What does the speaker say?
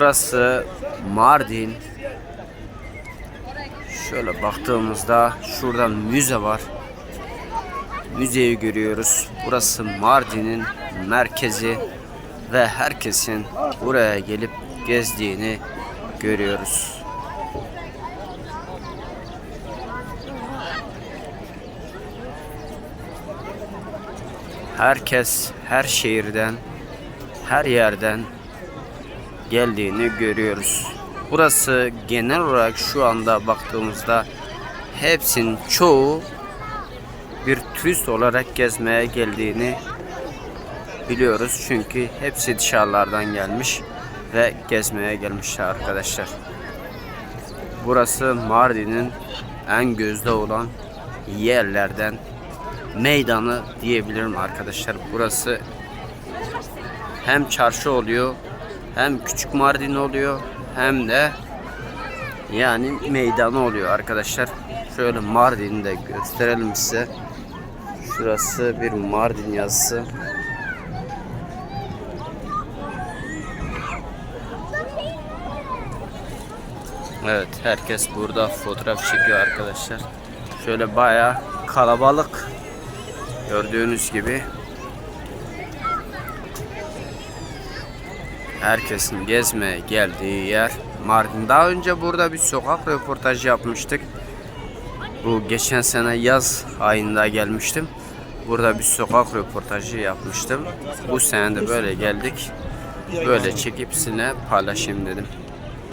Burası Mardin. Şöyle baktığımızda şurada müze var. Müzeyi görüyoruz. Burası Mardin'in merkezi ve herkesin buraya gelip gezdiğini görüyoruz. Herkes her şehirden, her yerden geldiğini görüyoruz. Burası genel olarak şu anda baktığımızda hepsinin çoğu bir turist olarak gezmeye geldiğini biliyoruz. Çünkü hepsi dışarılardan gelmiş ve gezmeye gelmişler arkadaşlar. Burası Mardin'in en gözde olan yerlerden meydanı diyebilirim arkadaşlar. Burası hem çarşı oluyor hem küçük Mardin oluyor hem de yani meydanı oluyor arkadaşlar. Şöyle Mardin'i de gösterelim size. Şurası bir Mardin yazısı. Evet herkes burada fotoğraf çekiyor arkadaşlar. Şöyle baya kalabalık gördüğünüz gibi. Herkesin gezmeye geldiği yer Mardin. Daha önce burada bir sokak röportajı yapmıştık. Bu geçen sene yaz ayında gelmiştim. Burada bir sokak röportajı yapmıştım. Bu sene de böyle geldik. Böyle çekip sizinle paylaşayım dedim.